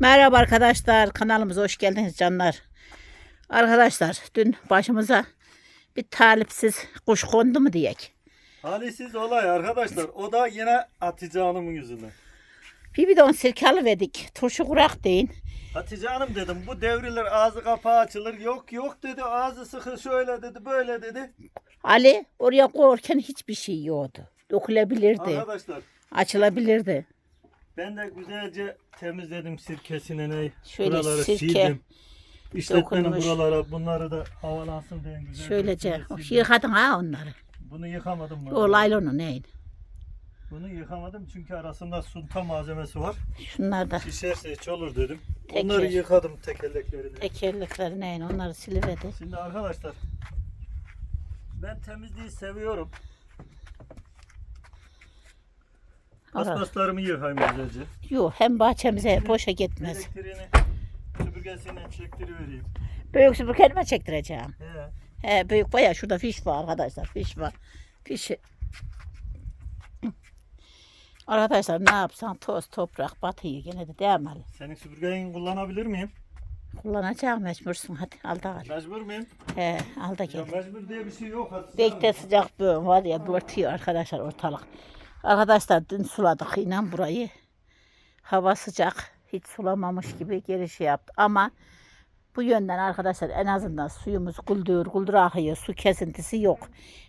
Merhaba arkadaşlar kanalımıza hoş geldiniz canlar. Arkadaşlar dün başımıza bir talipsiz kuş kondu mu diyek. Talihsiz olay arkadaşlar. O da yine Hatice Hanım'ın yüzünden. Bir bidon sirke alıverdik. Turşu kurak deyin. Hatice Hanım dedim bu devriler ağzı kapağı açılır. Yok yok dedi ağzı sıkı şöyle dedi böyle dedi. Ali oraya koyarken hiçbir şey yoktu. Dökülebilirdi. Arkadaşlar Açılabilirdi. Ben de güzelce temizledim sirkesini ne. Şöyle buraları sirke sildim. İşletmenin dokunmuş. buralara bunları da havalansın diye güzel. Şöylece sildim. yıkadın ha onları. Bunu yıkamadım ben. O laylonu neyin? Bunu yıkamadım çünkü arasında sunta malzemesi var. Şunlar da Şişerse hiç olur dedim. Teker. Onları yıkadım tekerleklerini. tekerlekleri neyin onları siliverdi. Şimdi arkadaşlar ben temizliği seviyorum. Paspaslarımı yıkayım güzelce. Yok hem bahçemize boşa gitmez. Elektriğini süpürgesiyle çektirivereyim. Büyük süpürgelime çektireceğim. He. He büyük baya şurada fiş var arkadaşlar fiş var. Fişi. Arkadaşlar ne yapsan toz toprak batıyor gene de Ali? Senin süpürgeyi kullanabilir miyim? Kullanacağım mecbursun hadi al da al. Mecbur muyum? He al da Ya gel. mecbur diye bir şey yok. Bekte Hanım. sıcak böğüm var ya börtüyor arkadaşlar ortalık. Arkadaşlar dün suladık inan burayı. Hava sıcak. Hiç sulamamış gibi geri şey yaptı. Ama bu yönden arkadaşlar en azından suyumuz guldur guldur akıyor. Su kesintisi yok.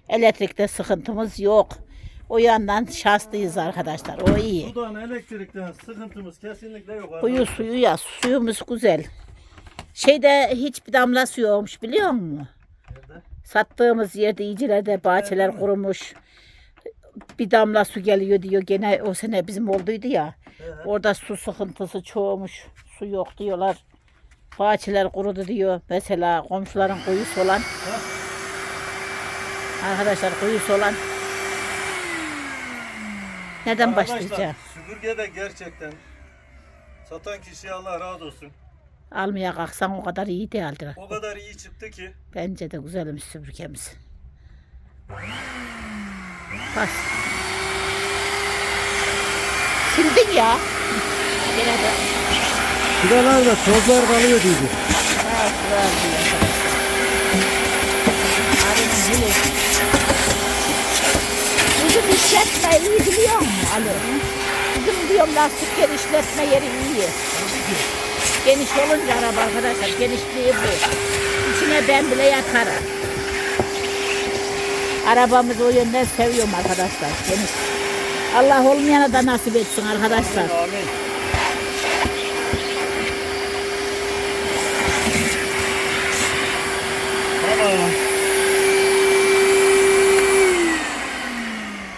Elektrikte sıkıntımız yok. O yandan şanslıyız arkadaşlar. O iyi. Sudan elektrikten sıkıntımız kesinlikle yok. Kuyu arkadaşlar. suyu ya suyumuz güzel. Şeyde hiçbir damla suyu olmuş biliyor musun? Nerede? Sattığımız yerde iyicilerde bahçeler mi? kurumuş. Bir damla su geliyor diyor. Gene o sene bizim olduydu ya. He. Orada su sıkıntısı çoğumuş. Su yok diyorlar. Bahçeler kurudu diyor. Mesela komşuların kuyusu olan. Arkadaşlar kuyusu olan. Neden Arkadaşlar, başlayacağım? Süpürge de gerçekten satan kişiye Allah razı olsun. Almaya kalksan o kadar iyi değildir. O kadar iyi çıktı ki. Bence de güzelmiş süpürgemiz. Bas. Sildin ya. Gene de. Şuralarda tozlar kalıyor. Ha, bir Arının hili. Bizim işletme iyi biliyor musun Ali? Bizim diyorum lastikler işletme yeri iyi. Geniş olunca araba arkadaşlar genişliği bu. İçine ben bile yatarım. Arabamızı o yönden seviyorum arkadaşlar. Geniş. Allah olmayana da nasip etsin arkadaşlar. Amin.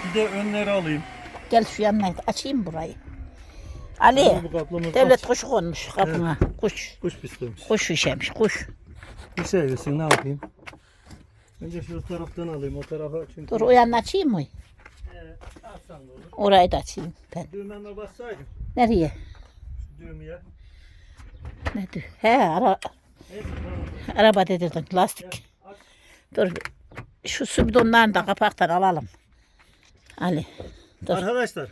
Bir de önleri alayım. Gel şu yanına açayım burayı. Ali, Bu devlet aç. kuşu konmuş kapına. Kuş. Kuş pislemiş. Kuş işemiş, kuş. Bir şey ne yapayım? Önce şu taraftan alayım o tarafa çünkü. Dur o yanına açayım mı? Evet, alsan da olur. Orayı da açayım ben. Düğmeme bassaydım. Nereye? Şu düğmeye. Ne diyor? He, ara, Neyse tamam. araba dedirdin, lastik. Aç. Dur, şu su bidonlarını da kapaktan alalım. Ali, dur. Arkadaşlar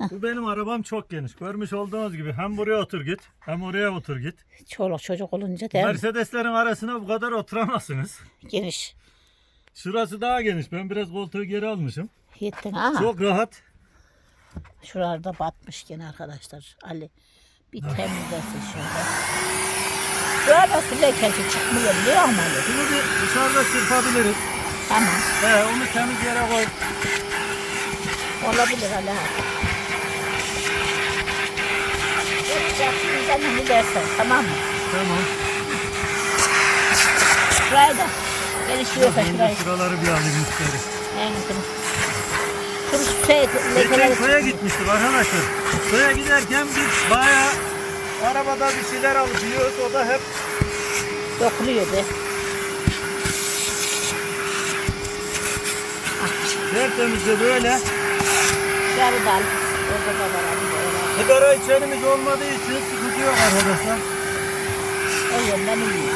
bu benim arabam çok geniş. Görmüş olduğunuz gibi hem buraya otur git hem oraya otur git. Çoluk çocuk olunca değil mi? Mercedeslerin arasına bu kadar oturamazsınız. Geniş. Şurası daha geniş. Ben biraz koltuğu geri almışım. Yettin ha. Çok rahat. Şuralarda batmış gene arkadaşlar. Ali bir temizlesin şöyle. Böyle su lekesi çıkmıyor biliyor musun Ali? Bunu bir dışarıda çırpabiliriz. Tamam. He, onu temiz yere koy. Olabilir Ali ha. Ne dersen tamam mı? Tamam. Şurayı da gelişiyorsa Şimdi şurayı. şuraları bir alayım müşteri. En iyisini. Şunu şey Geçen lekeleri köye gitmiştik arkadaşlar. Köye giderken biz bayağı arabada bir şeyler alıp yiyoruz. O da hep dokunuyor be. tertemiz de böyle. Şurayı da al. Orada da var. Sigara içerimiz olmadığı için sıkıntı yok arkadaşlar. O yönden iyi.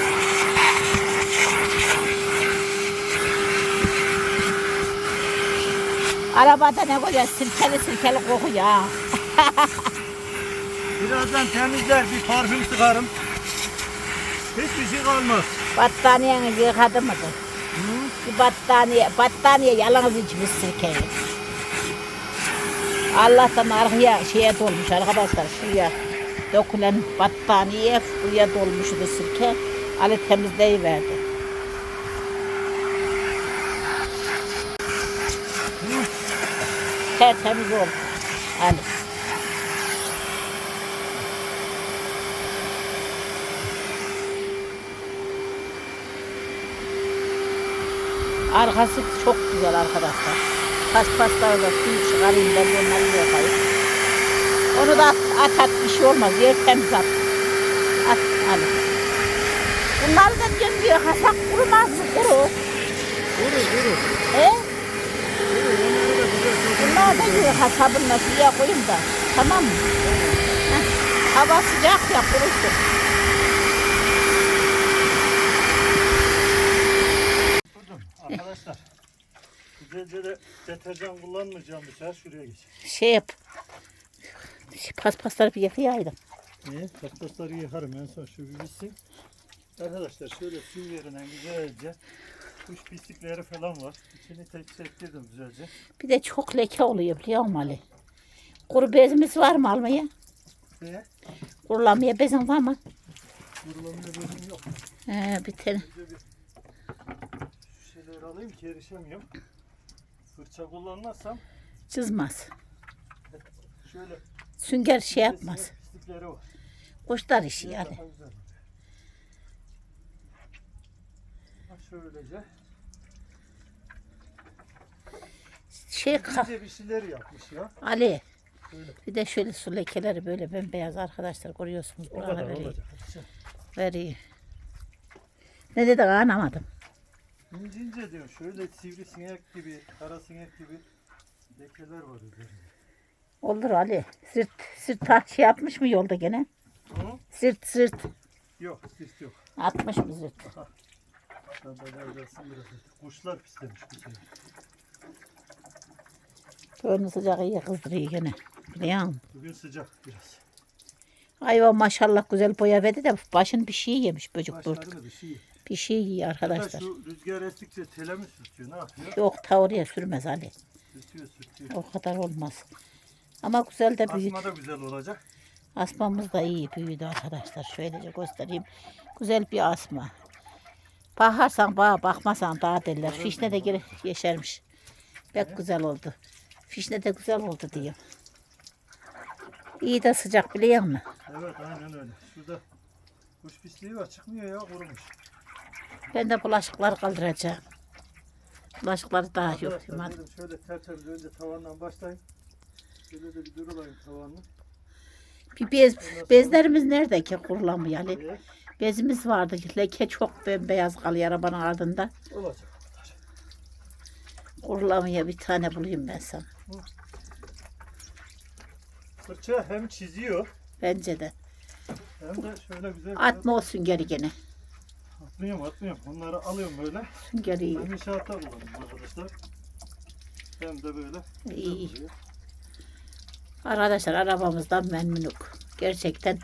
Arabada ne koyacağız? Sirkeli sirkeli kokuyor ha. Birazdan temizler bir parfüm sıkarım. Hiçbir şey kalmaz. Battaniyeni yıkadı mıdır? Hı? Bir battaniye, battaniye yalnız içmiş sirkeyi. Allah'tan arkaya şeye dolmuş arkadaşlar şuraya dökülen battaniye buraya dolmuştu sirke. Ali temizleyiverdi. Tertemiz oldu. Ali. Arkası çok güzel arkadaşlar. Paspasları da suyu çıkarayım ben onları yapayım. Onu da at, at, at bir şey olmaz. Yer temiz at. At hadi. Bunları da diyorum bir hasak kurumaz kuru. Vurur vurur. He? Onları da bir hasabınla suya koyayım da. Tamam mı? Hava sıcak ya kurusun. Vurdum. Arkadaşlar. De deterjan kullanmayacağım bu sefer şuraya geç. Şey yap. Paspasları bir yıkayaydım. Niye? Paspasları yıkarım en son şu bir bitsin. Arkadaşlar şöyle su yerine güzelce kuş pislikleri falan var. İçini tek çektirdim güzelce. Bir de çok leke oluyor biliyor musun Ali? Kuru bezimiz var mı almaya? Ve Kurulamaya bezin var mı? kurulamıyor bölüm yok. He, bir tane. Önce bir şu şeyleri alayım ki erişemiyorum. Fırça kullanmazsam Çizmez. şöyle Sünger şey yapmaz. Pislikleri var. Kuşlar işi Biraz yani. daha güzel oluyor. Ha şöylece. Şey ka- İyice bir şeyler yapmış ya. Ali. Şöyle. Bir de şöyle su lekeleri böyle bembeyaz arkadaşlar görüyorsunuz. O Buralara kadar veriyor. olacak. Veriyor. Ne dedi anlamadım. İnce ince diyor. Şöyle sivrisinek gibi, kara sinek gibi lekeler var üzerinde. Olur Ali. Sırt, sırt ta- şey yapmış mı yolda gene? Hı? Sırt sırt. Yok, sis yok. Atmış mı sırt? Sandalye gelsin biraz. Kuşlar pislemiş bu sefer. Gönlü sıcak iyi kızdırıyor gene. Biliyor musun? Bugün sıcak biraz. Ayva maşallah güzel boya verdi de başın bir şey yemiş böcek durdu. Başladı bir şey. Bir şey yiyor arkadaşlar. şu rüzgar estikçe tele mi sürtüyor? Ne yapıyor? Yok ta oraya sürmez Ali. Sürtüyor, sürtüyor. O kadar olmaz. Ama güzel de büyüdü. Asma da güzel olacak. Asmamız da iyi büyüdü arkadaşlar. Şöylece göstereyim. Güzel bir asma. Bakarsan bağa bakmasan daha derler. Fişne de geri yeşermiş. Pek güzel oldu. Fişne de güzel oldu diyor. İyi de sıcak biliyor musun? Evet aynen öyle. Şurada kuş pisliği var çıkmıyor ya kurumuş. Ben de bulaşıkları kaldıracağım. Bulaşıkları daha yok. Arkadaşlar dedim şöyle tertemiz önce tavandan başlayayım. Şöyle de bir durulayım tavanını. Bir bez, bezlerimiz nerede ki kurulamıyor Bezimiz vardı. Leke çok bembeyaz kalıyor arabanın ardında. olacak. Kurulamıyor bir tane bulayım ben sana. Fırça hem çiziyor Bence de. hem de şöyle güzel. Atma o süngeri gene. Atmıyorum atmıyorum. Onları alıyorum böyle. Süngeri iyi. Hem inşaatta kullanıyorum arkadaşlar. Hem de böyle. İyi. Arkadaşlar arabamızdan memnunuk. Gerçekten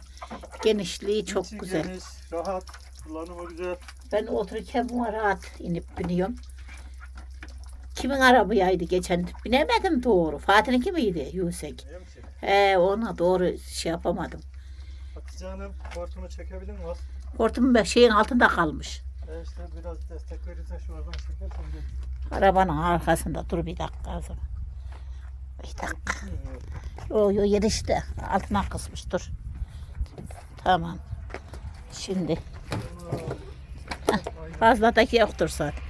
genişliği çok İçi güzel. Geniş, rahat, kullanımı güzel. Ben otururken buna rahat inip biniyorum. Kimin arabayaydı geçen? Binemedim doğru. Fatih'in miydi Yusek? He ona doğru şey yapamadım. Hatice Hanım hortumu çekebilir mi? Az? Hortum be- şeyin altında kalmış. E işte biraz destek verirsen şu oradan çekersen. Arabanın arkasında. Dur bir dakika o zaman. Bir dakika. Yo yo yedi işte. Altına kısmış dur. Tamam. Şimdi. Heh, fazla da yoktur zaten.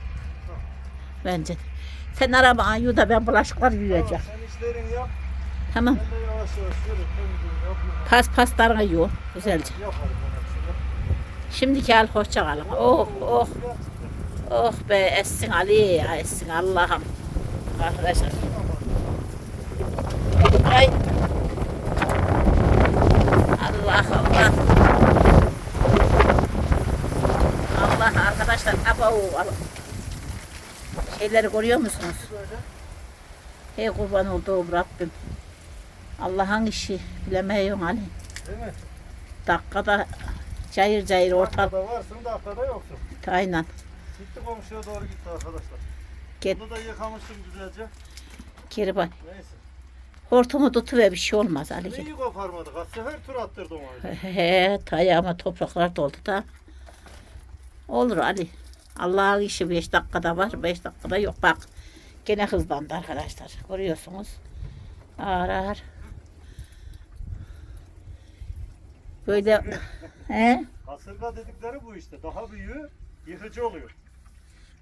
Bence. Sen araba yu da ben bulaşıklar yuyacağım. Sen işlerini yap. Tamam. Ben de yavaş yavaş yapayım. Pas paslarını yu. Güzelce. Yaparım. Şimdiki hal hoşça kalın. Oh oh. Oh be essin Ali ya essin Allah'ım. Arkadaşlar. Ay. Allah Allah. Allah arkadaşlar abo. Şeyleri görüyor musunuz? Ey kurban olduğum Rabbim. Allah'ın işi bilemiyorum Ali. Değil mi? Dakikada cayır cayır ortalık. Dakikada varsın dakikada yoksun. Aynen. Gitti komşuya doğru gitti arkadaşlar. Git Bunu da yıkamıştım güzelce. geri bak. Neyse. Hortumu tutuver bir şey olmaz Ali. Neyi koparmadık? Sefer tur attırdım onu. He, ayağıma topraklar doldu da. Olur Ali. Allah'ın işi 5 dakikada var, 5 dakikada yok. Bak gene hızlandı arkadaşlar. Görüyorsunuz. Ağır ağır. Böyle he, Kasırga dedikleri bu işte. Daha büyüğü yıkıcı oluyor.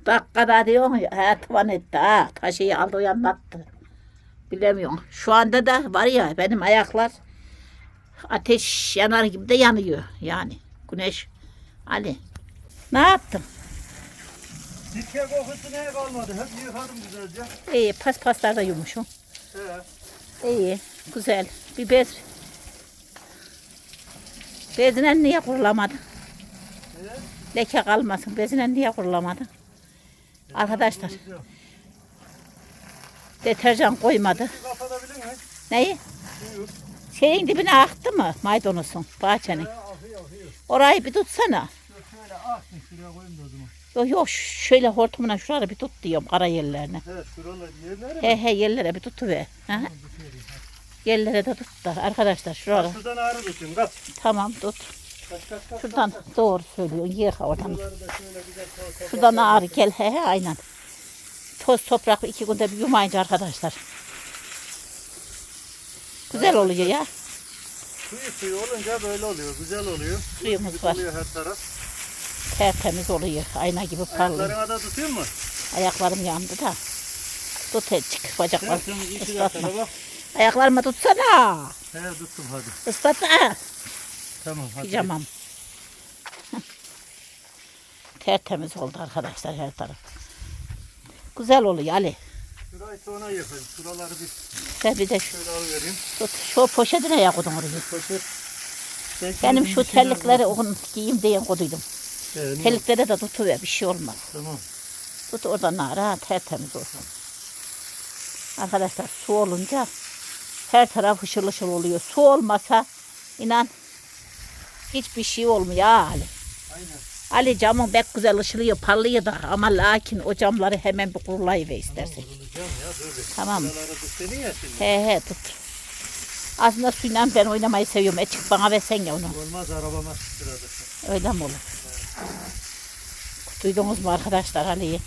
dakikada diyorsun ya, he, tavan etti ha. Taşı aldı uyanlattı. Bilemiyorum. Şu anda da var ya benim ayaklar ateş yanar gibi de yanıyor yani. Güneş. Ali. Ne yaptın? Sirke kokusu neye kalmadı? Hep yıkadım güzelce. İyi paspaslar da yumuşum. He. İyi. Güzel. Bir bez. Bezine niye kurulamadın? He. Leke kalmasın. Bezine niye kurulamadın? Arkadaşlar. Deterjan koymadı. Neyi? Suyu. Şeyin dibine aktı mı maydanozun bahçenin? He. Orayı bir tutsana. Şöyle, şöyle aksın şuraya koyayım da o zaman. Yok yok şöyle hortumuna şurada bir tut diyorum kara yerlerine. Evet şuralar yerleri mi? He he yerlere bir tutuver. Hı hı. Yerlere de tut da arkadaşlar şurada. Şuradan ağrı tutayım. Kaç. Tamam tut. Kaç kaç kaç. Şuradan doğru söylüyorsun. Yıka oradan. Şuradan ağrı gel. He he aynen. Toz toprak iki günde bir yumayınca arkadaşlar. Güzel oluyor ya. Suyu suyu olunca böyle oluyor. Güzel oluyor. Suyumuz var. Oluyor her taraf. Tertemiz oluyor. Ayna gibi parlıyor. Ayaklarına da tutayım mı? Ayaklarım yandı da. Tut etçik bacaklar. Tertemiz iki Islatma. dakikada bak. Ayaklarıma tutsana. He tuttum hadi. Islatma. Tamam hadi. Pijamam. Tertemiz oldu arkadaşlar her taraf. Güzel oluyor Ali. Şurayı sonra yapayım. Şuraları bir Sen bir de şu, şöyle alıvereyim. tut, şu poşetine yakudun orayı. Poşet. Benim şu terlikleri onun giyeyim diye koduydum. Evet, Terliklere de tutuver bir şey olmaz. Tamam. Tut oradan ara tertemiz olsun. Arkadaşlar su olunca her taraf hışıl hışıl oluyor. Su olmasa inan hiçbir şey olmuyor ha Ali. Aynen. Ali camın pek güzel ışılıyor parlıyor da ama lakin o camları hemen bir kurulayıver istersen. Ya. Tamam. Ya şimdi. He he tut. Aslında suyla ben oynamayı seviyorum. E çık bana versen ya onu. Olmaz arabama sırada. Öyle mi olur? Duydunuz mu arkadaşlar Ali'yi?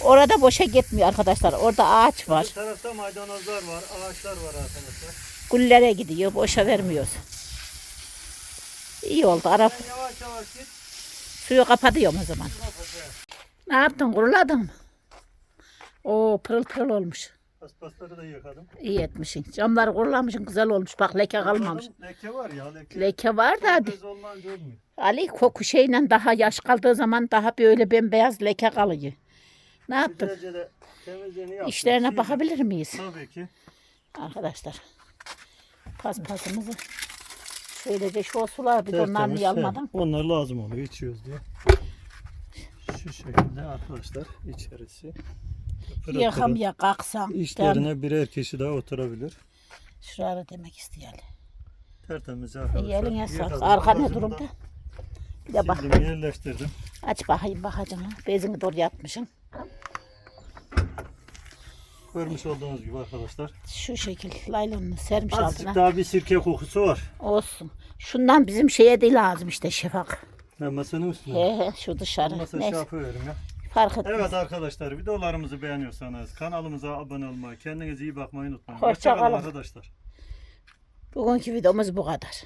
Orada boşa gitmiyor arkadaşlar. Orada ağaç var. Bu tarafta maydanozlar var, ağaçlar var arkadaşlar. Güllere gidiyor. Boşa vermiyoruz. İyi oldu. Arap Sen yavaş yavaş git. suyu kapatıyorum o zaman. Ne yaptın? Kuruladın mı? Oo pırıl pırıl olmuş. Paspasları da yıkadım. İyi etmişsin. Camları kurulamışsın. Güzel olmuş. Bak leke kalmamış. Leke var ya leke. Leke var da hadi. Bez olmayınca olmuyor. Ali koku şeyle daha yaş kaldığı zaman daha böyle bembeyaz leke kalıyor. Ne yaptın? Güzelce de temizliğini yaptım. İşlerine Sildim. bakabilir miyiz? Tabii ki. Arkadaşlar. Paspasımızı şöylece şu sular bir onlarını Tertemiz, yalmadan. he. Onlar lazım oluyor içiyoruz diye. Şu şekilde arkadaşlar içerisi. Pırıl Yakam pırıl. ya kalksam. İşlerine birer kişi daha oturabilir. Şurada demek isteyelim. Tertemiz İyi arkadaşlar. eline sağlık. Yıkadım, Arka ne durumda? Bir de bak. Sildim, yerleştirdim. Aç bakayım bakacağım. Bezini doğru yatmışsın. Görmüş olduğunuz gibi arkadaşlar. Şu şekil laylonunu sermiş Azıcık altına. daha bir sirke kokusu var. Olsun. Şundan bizim şeye de lazım işte şefak. Ben masanın üstüne. He he şu dışarı. Masa şey Neyse yapıyorum ya. fark etmez. Evet arkadaşlar videolarımızı beğeniyorsanız kanalımıza abone olmayı, kendinize iyi bakmayı unutmayın. Hoşça kalın. arkadaşlar. Bugünkü videomuz bu kadar.